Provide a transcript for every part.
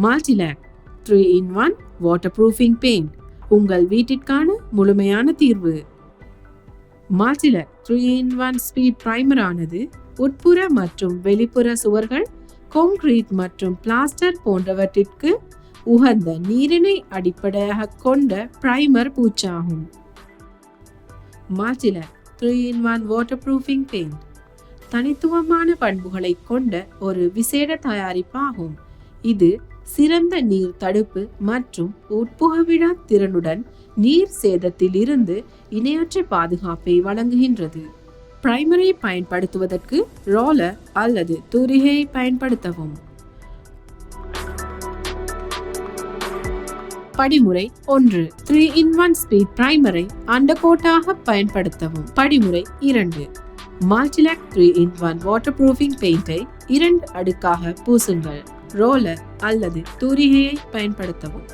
Multilac three in one waterproofing paint உங்கள் வீட்டிற்கான முழுமையான தீர்வு. Multilac three in one speed primer ஆனது உட்புற மற்றும் வெளிப்புற சுவர்கள் கான்கிரீட் மற்றும் பிளாஸ்டர் போன்றவற்றிற்கு உகந்த நீரினை அடிப்படையாக கொண்ட primer பூச்சாகும். Multilac three in one waterproofing paint தனித்துவமான பண்புகளை கொண்ட ஒரு விசேட தயாரிப்பாகும். இது சிறந்த நீர் தடுப்பு மற்றும் உட்புகவிடா திறனுடன் நீர் சேதத்தில் இருந்து இணையற்ற பாதுகாப்பை வழங்குகின்றது. பிரைமரை பயன்படுத்துவதற்கு ரோலர் அல்லது தூரிகையை பயன்படுத்தவும். படிமுறை ஒன்று. த்ரீ இன் ஒன் ஸ்பீட் பிரைமரை அண்டர்கோட்டாக பயன்படுத்தவும். படிமுறை இரண்டு. Multilac three in one waterproofing பெயிண்டை இரண்டு அடுக்காக பூசுங்கள். ரோலர் அல்லது தூரிகையை பயன்படுத்தவும்.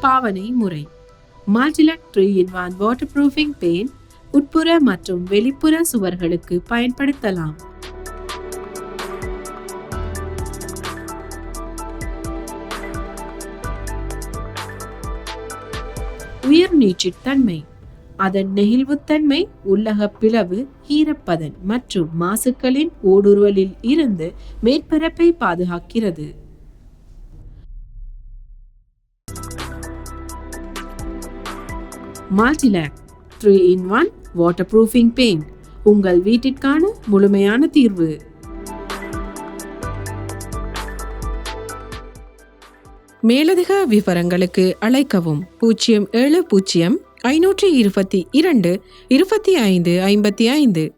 பாவனை முறை. Multilac three in one waterproofing paint உட்புற மற்றும் வெளிப்புற சுவர்களுக்கு பயன்படுத்தலாம். உயர் நீச்சித்தன்மை அதன் நெகிழ்வுத்தன்மை உள்ளக பிளவு ஈரப்பதன் மற்றும் மாசுக்களின் ஊடுருவலில் இருந்து மேற்பரப்பை பாதுகாக்கிறது. Multilac three in one waterproofing paint உங்கள் வீட்டிற்கான முழுமையான தீர்வு. மேலதிக விவரங்களுக்கு அழைக்கவும். பூஜ்ஜியம் ஏழு பூஜ்ஜியம் ஐநூற்றி இருபத்தி இரண்டு இருபத்தி ஐந்து ஐம்பத்தி ஐந்து.